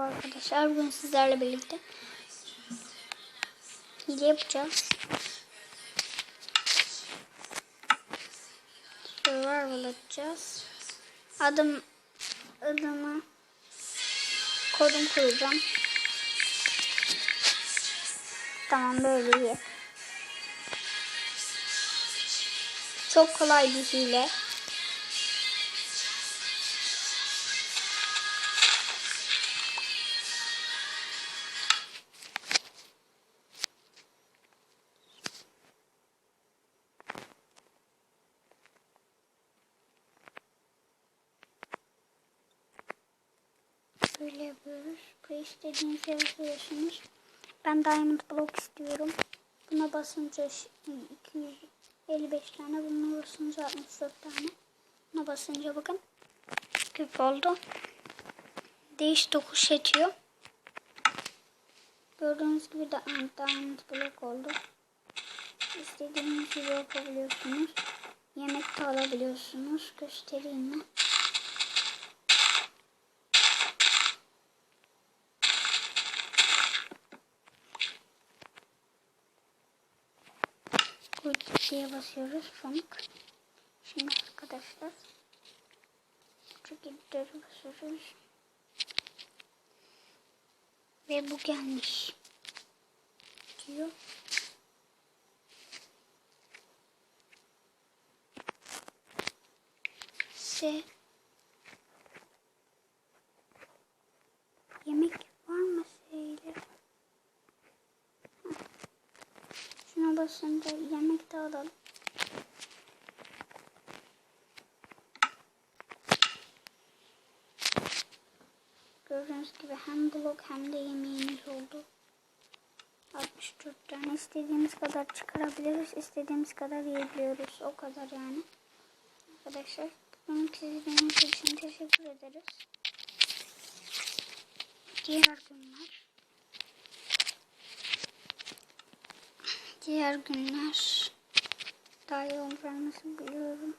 Merhaba arkadaşlar. Bugün sizlerle birlikte hile yapacağız. Survival atacağız. Adım adımı kodum kuracağım. Tamam böyle iyi. Çok kolay bir hile. Böyle yapıyoruz. Bu istediğiniz yere koyuyorsunuz. Ben Diamond Block istiyorum. Buna basınca ş- 255 tane, buna basınca 64 tane. Buna basınca bakın. Küp oldu. Değiş tokuş yetiyor. Gördüğünüz gibi de Diamond Block oldu. İstediğiniz gibi yapabiliyorsunuz. Yemek de alabiliyorsunuz. Göstereyim mi? Şeye basıyoruz. Pamuk. Şimdi arkadaşlar. Şu gideri basıyoruz. Ve bu gelmiş. Diyor. Se Yemek Şuna basınca yemek de alalım. Gördüğünüz gibi hem blok hem de yemeğimiz oldu. 64 tane istediğimiz kadar çıkarabiliriz. istediğimiz kadar yiyebiliyoruz. O kadar yani. Arkadaşlar bugün izlediğiniz için teşekkür ederiz. Diğer günler diğer günler daha iyi olacağını biliyorum.